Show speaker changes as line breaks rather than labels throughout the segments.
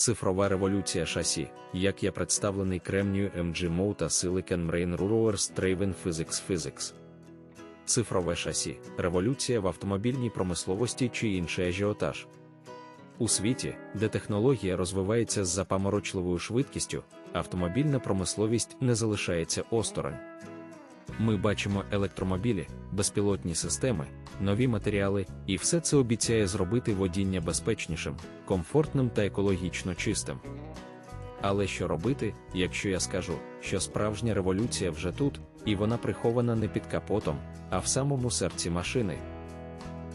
Цифрова революція шасі, як є представлений кремнію MGMO та Silicon Rain Rulers Traven Physics Physics. Цифрове шасі, революція в автомобільній промисловості чи інший ажіотаж. У світі, де технологія розвивається з запаморочливою швидкістю, автомобільна промисловість не залишається осторонь. Ми бачимо електромобілі, безпілотні системи, нові матеріали, і все це обіцяє зробити водіння безпечнішим, комфортним та екологічно чистим. Але що робити, якщо я скажу, що справжня революція вже тут, і вона прихована не під капотом, а в самому серці машини?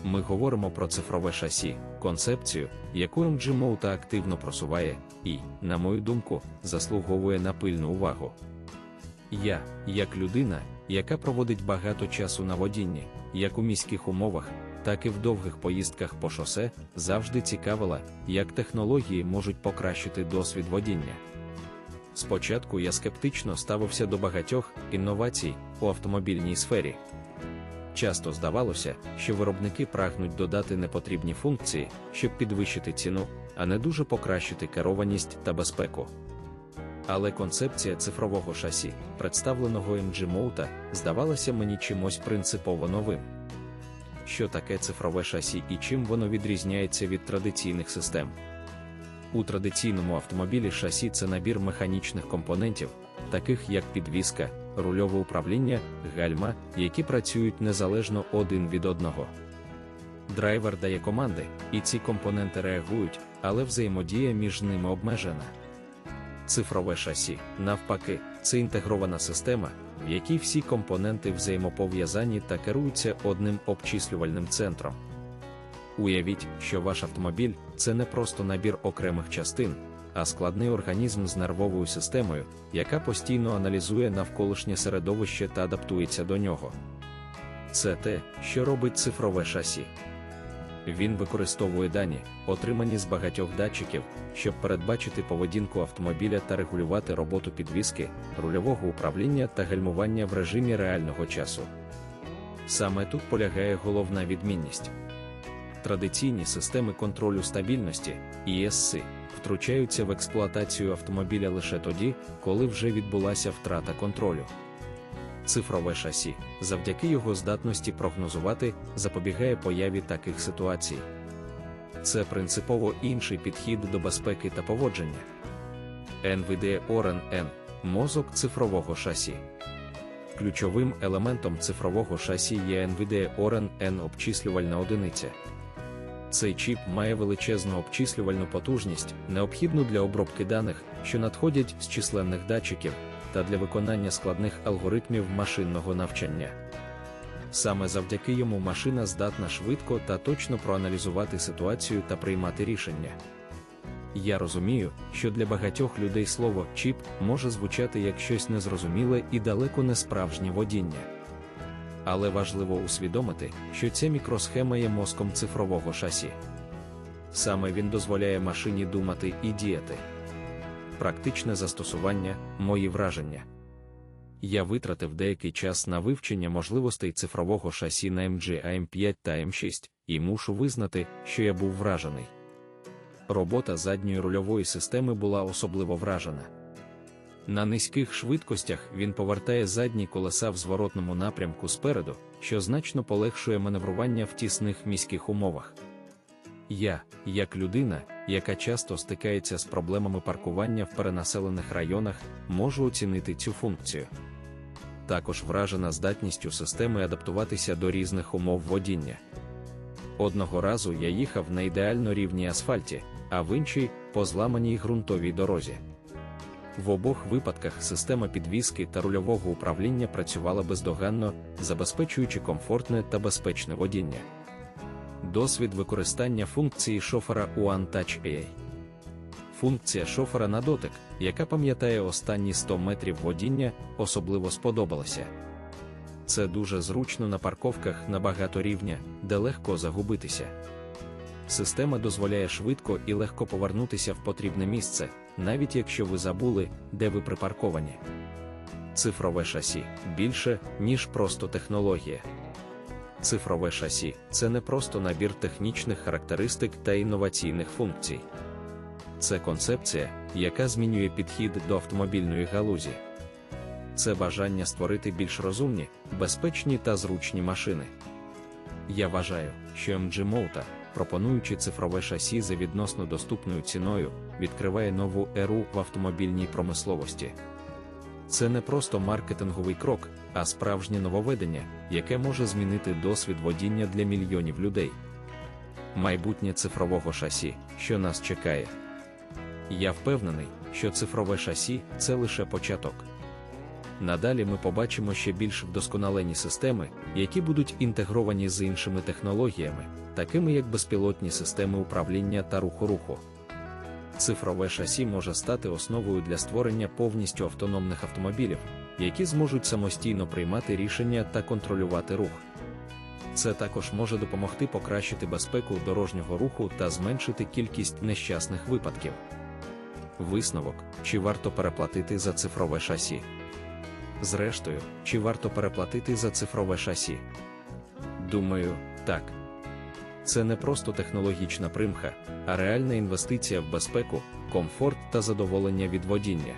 Ми говоримо про цифрове шасі, концепцію, яку MG Mouta активно просуває, і, на мою думку, заслуговує на пильну увагу. Я, як людина, яка проводить багато часу на водінні, як у міських умовах, так і в довгих поїздках по шосе, завжди цікавила, як технології можуть покращити досвід водіння. Спочатку я скептично ставився до багатьох інновацій у автомобільній сфері. Часто здавалося, що виробники прагнуть додати непотрібні функції, щоб підвищити ціну, а не дуже покращити керованість та безпеку. Але концепція цифрового шасі, представленого MG Mouta, здавалася мені чимось принципово новим. Що таке цифрове шасі і чим воно відрізняється від традиційних систем? У традиційному автомобілі шасі це набір механічних компонентів, таких як підвіска, рульове управління, гальма, які працюють незалежно один від одного. Драйвер дає команди, і ці компоненти реагують, але взаємодія між ними обмежена. Цифрове шасі, навпаки, це інтегрована система, в якій всі компоненти взаємопов'язані та керуються одним обчислювальним центром. Уявіть, що ваш автомобіль це не просто набір окремих частин, а складний організм з нервовою системою, яка постійно аналізує навколишнє середовище та адаптується до нього. Це те, що робить цифрове шасі. Він використовує дані, отримані з багатьох датчиків, щоб передбачити поведінку автомобіля та регулювати роботу підвіски, рульового управління та гальмування в режимі реального часу. Саме тут полягає головна відмінність. Традиційні системи контролю стабільності ESC, втручаються в експлуатацію автомобіля лише тоді, коли вже відбулася втрата контролю. Цифрове шасі, завдяки його здатності прогнозувати, запобігає появі таких ситуацій. Це принципово інший підхід до безпеки та поводження. NVIDIA Oren N мозок цифрового шасі. Ключовим елементом цифрового шасі є NVIDIA Oren N обчислювальна одиниця. Цей чіп має величезну обчислювальну потужність, необхідну для обробки даних, що надходять з численних датчиків, та для виконання складних алгоритмів машинного навчання. Саме завдяки йому машина здатна швидко та точно проаналізувати ситуацію та приймати рішення. Я розумію, що для багатьох людей слово чіп може звучати як щось незрозуміле і далеко не справжнє водіння. Але важливо усвідомити, що ця мікросхема є мозком цифрового шасі. Саме він дозволяє машині думати і діяти. Практичне застосування, мої враження. Я витратив деякий час на вивчення можливостей цифрового шасі на MG AM5 та M6, і мушу визнати, що я був вражений. Робота задньої рульової системи була особливо вражена. На низьких швидкостях він повертає задні колеса в зворотному напрямку спереду, що значно полегшує маневрування в тісних міських умовах. Я, як людина, яка часто стикається з проблемами паркування в перенаселених районах, можу оцінити цю функцію. Також вражена здатністю системи адаптуватися до різних умов водіння. Одного разу я їхав на ідеально рівній асфальті, а в іншій по зламаній ґрунтовій дорозі. В обох випадках система підвіски та рульового управління працювала бездоганно, забезпечуючи комфортне та безпечне водіння. Досвід використання функції шофера One Touch AI. Функція шофера на дотик, яка пам'ятає останні 100 метрів водіння, особливо сподобалася. Це дуже зручно на парковках на багато рівня, де легко загубитися. Система дозволяє швидко і легко повернутися в потрібне місце, навіть якщо ви забули, де ви припарковані. Цифрове шасі більше, ніж просто технологія. Цифрове шасі це не просто набір технічних характеристик та інноваційних функцій. це концепція, яка змінює підхід до автомобільної галузі. Це бажання створити більш розумні, безпечні та зручні машини. Я вважаю, що MG Mouta, пропонуючи цифрове шасі за відносно доступною ціною, відкриває нову еру в автомобільній промисловості. Це не просто маркетинговий крок, а справжнє нововведення, яке може змінити досвід водіння для мільйонів людей. Майбутнє цифрового шасі, що нас чекає. Я впевнений, що цифрове шасі це лише початок. Надалі ми побачимо ще більш вдосконалені системи, які будуть інтегровані з іншими технологіями, такими як безпілотні системи управління та руху руху. Цифрове шасі може стати основою для створення повністю автономних автомобілів, які зможуть самостійно приймати рішення та контролювати рух. Це також може допомогти покращити безпеку дорожнього руху та зменшити кількість нещасних випадків. Висновок: чи варто переплатити за цифрове шасі? Зрештою, чи варто переплатити за цифрове шасі? Думаю, так. Це не просто технологічна примха, а реальна інвестиція в безпеку, комфорт та задоволення від водіння.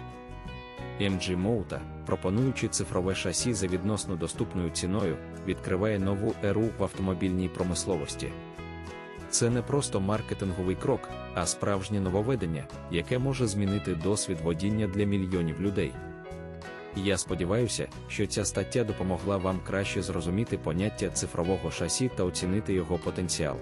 MG Mouta, пропонуючи цифрове шасі за відносно доступною ціною, відкриває нову еру в автомобільній промисловості. Це не просто маркетинговий крок, а справжнє нововведення, яке може змінити досвід водіння для мільйонів людей. Я сподіваюся, що ця стаття допомогла вам краще зрозуміти поняття цифрового шасі та оцінити його потенціал.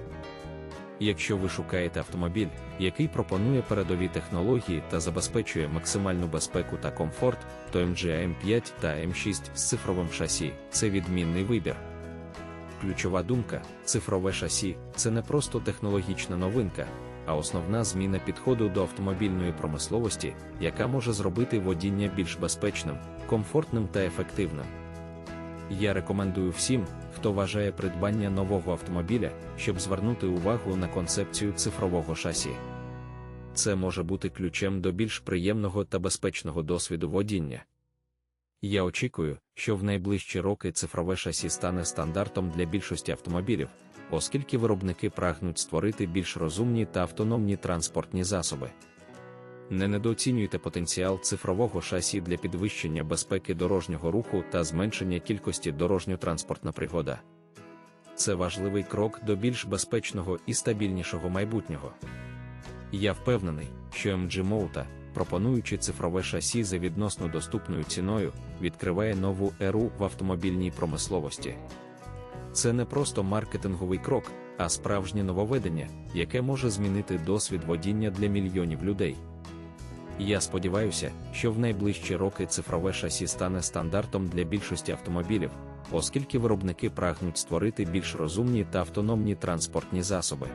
Якщо ви шукаєте автомобіль, який пропонує передові технології та забезпечує максимальну безпеку та комфорт, то MG AM5 та M6 з цифровим шасі це відмінний вибір. Ключова думка: цифрове шасі це не просто технологічна новинка, а основна зміна підходу до автомобільної промисловості, яка може зробити водіння більш безпечним, комфортним та ефективним. Я рекомендую всім, хто вважає придбання нового автомобіля, щоб звернути увагу на концепцію цифрового шасі. Це може бути ключем до більш приємного та безпечного досвіду водіння. Я очікую, що в найближчі роки цифрове шасі стане стандартом для більшості автомобілів, оскільки виробники прагнуть створити більш розумні та автономні транспортні засоби. Не недооцінюйте потенціал цифрового шасі для підвищення безпеки дорожнього руху та зменшення кількості дорожньо-транспортна пригода. Це важливий крок до більш безпечного і стабільнішого майбутнього. Я впевнений, що MG Mouta, пропонуючи цифрове шасі за відносно доступною ціною, відкриває нову еру в автомобільній промисловості. Це не просто маркетинговий крок, а справжнє нововведення, яке може змінити досвід водіння для мільйонів людей. Я сподіваюся, що в найближчі роки цифрове шасі стане стандартом для більшості автомобілів, оскільки виробники прагнуть створити більш розумні та автономні транспортні засоби.